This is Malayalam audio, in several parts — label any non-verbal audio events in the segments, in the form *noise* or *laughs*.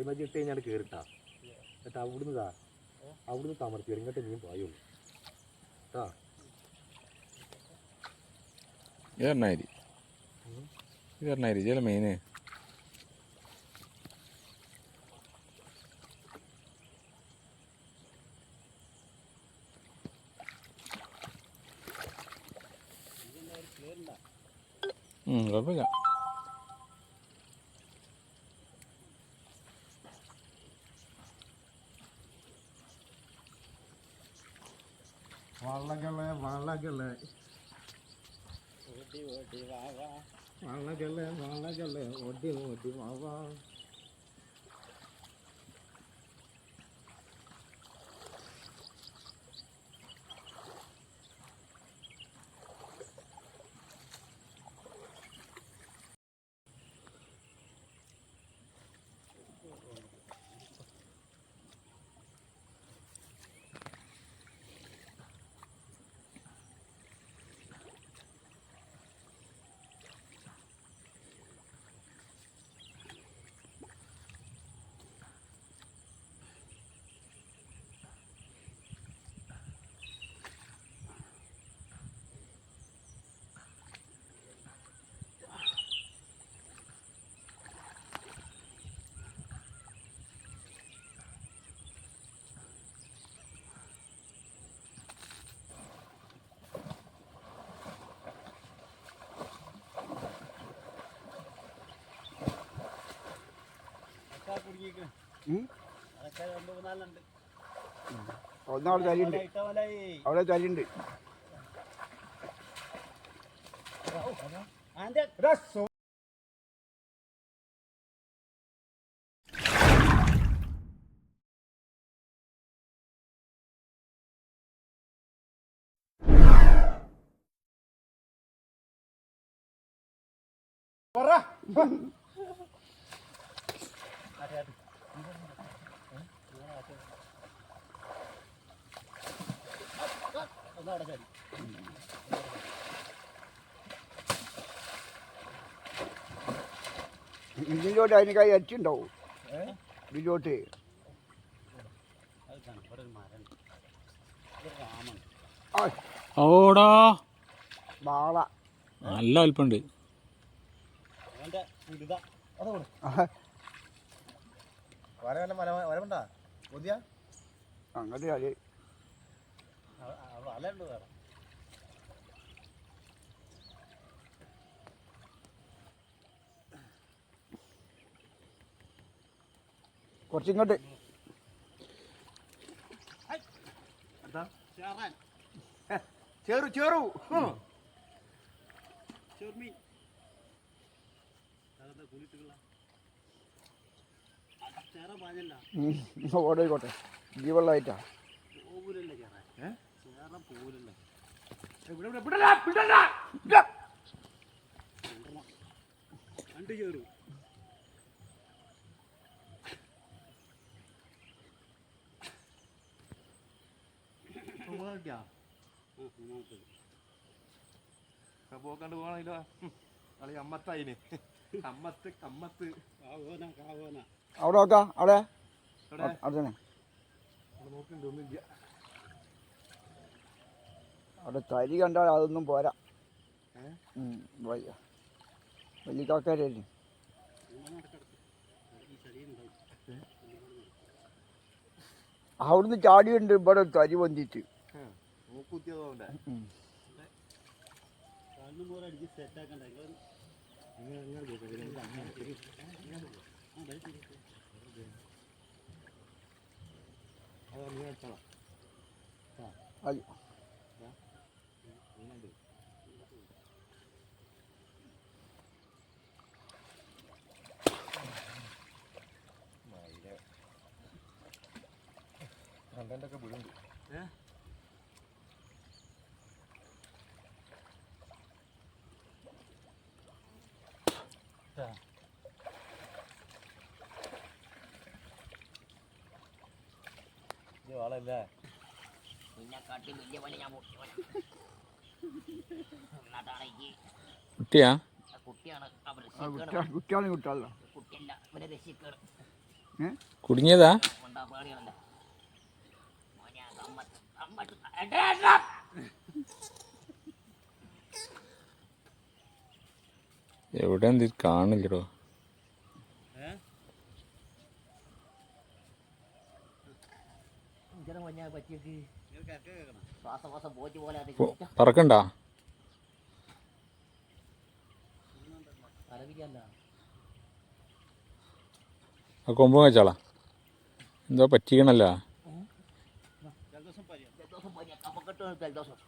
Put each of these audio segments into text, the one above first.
ഇട്ട് കഴിഞ്ഞാൽ കയറിട്ടാ എന്നിട്ട് അവിടുന്ന് താ അവിടുന്ന് തമർത്തി ഇങ്ങോട്ട് മീൻ പായുള്ളൂ കേട്ടാ ഇതെണ്ണായിരി ഇതെണ്ണായിരി ചില കുഴപ്പമില്ല. വള്ളകളെ വള്ളകളെ വള്ളകളെ വള്ളകളെ ഓടി ഓടി വാവാ ഒന്നവിടെ തരിയുണ്ട് അവിടെ തരിയുണ്ട് ഇതിലോട്ട് അതിനേക്കായി അച്ചുണ്ടാവും ഇതിലോട്ട്. ആ, ഓടാ. വാള നല്ല വലിപ്പുണ്ട്. അങ്ങോട്ട് വലയുണ്ട് വേറെ. കുറച്ചിങ്ങോട്ട്. ചേറു ചേറു. ഓടോയിക്കോട്ടെ. ജീവെള്ളമായിട്ടാ പോക്കാണ്ട് പോകണല്ലോ കളി അമ്മത്തായിന്. അമ്മത്ത് അമ്മത്ത് അവിടെ നോക്കാം അവിടെ? അവിടെ അവിടെ ഇല്ല അവിടെ തരി കണ്ടാൽ അതൊന്നും പോരാ. വലിയ കാക്കാരല്ലേ അവിടുന്ന് ചാടിയുണ്ട് ഇവിടെ തരി പൊന്തിച്ച് nanti. Kandang ke burung. Ya. Dah. Dia walailah. Minyak katil dia banyak nyamuk. കുട്ടിയാ? കുട്ടിയാണ് കുട്ടിയല്ല കുടുങ്ങിയതാ. എവിടെ എന്ത് കാണില്ലടോ പറക്കണ്ടാ? ആ കൊമ്പ് വെച്ചാളാ എന്തോ പറ്റിക്കണല്ല. കഫക്കെട്ട് ജലദോഷം.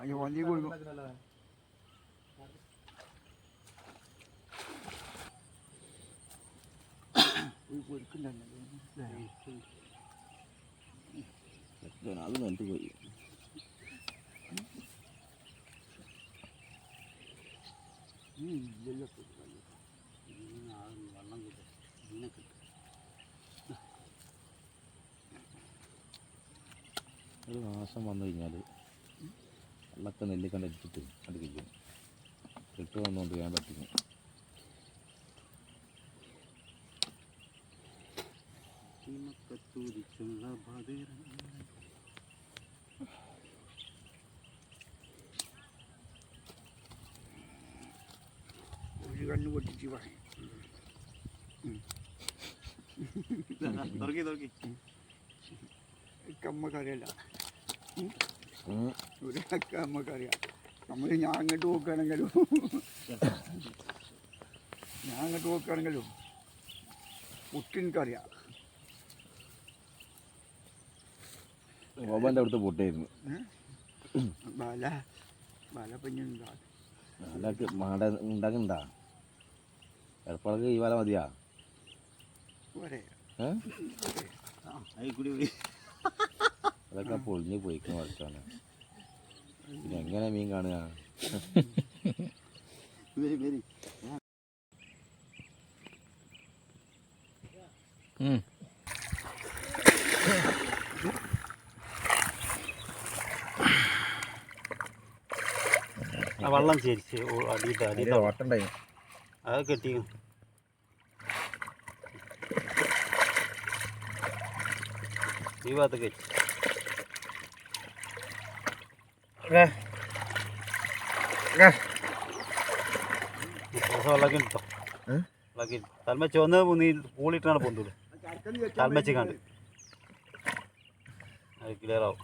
അയ്യോ വണ്ടി കൊടുക്കും അത് പോയി. ഒരു മാസം വന്നു കഴിഞ്ഞാൽ വെള്ളമൊക്കെ നെല്ലിക്കണ്ട അടിച്ചിട്ട് കഴിയും കെട്ട് വന്നുകൊണ്ട് ഞാൻ പറ്റിക്കും. ഒരു കണ്ണ് പൊട്ടിച്ച് പറയും അമ്മക്കറിയല്ല *laughs* ഒരു നമുക്കറിയാം നമ്മൾ ഞാൻ അങ്ങോട്ട് നോക്കുകയാണെങ്കിലും ഞാൻ അങ്ങോട്ട് നോക്കുകയാണെങ്കിലും പുട്ടിനറിയാം ഓബന്റെ അവിടുത്തെ പൊട്ടായിരുന്നു. ബല ബാല പഞ്ഞുണ്ടാകും അതൊക്കെ മാട ഉണ്ടാക്കണ്ടാ? എടപ്പാളക്ക് ഈ വല മതിയാ? പോരെ. ഏ? അതൊക്കെ പൊളിഞ്ഞ് പോയിക്കുന്ന വർക്കാണ് പിന്നെ എങ്ങനെ മീൻ കാണുക? ഉം. ആ വെള്ളം ചേരിച്ച് അടിയിട്ട് അടിയിട്ട് ഓട്ടണ്ടായി അത് കെട്ടി ഈ ഭാഗത്ത് വെച്ച്. ಲಗಿಂತ ಲಗಿನ್ ತಲ್ಮೆಚ್ಚ ಒಂದು ನೀ ಕೂಳಿಟ್ಟಾണ് പോകുന്നത് തൽമച്ച് കണ്ട് അത് ക്ലിയർ ആവും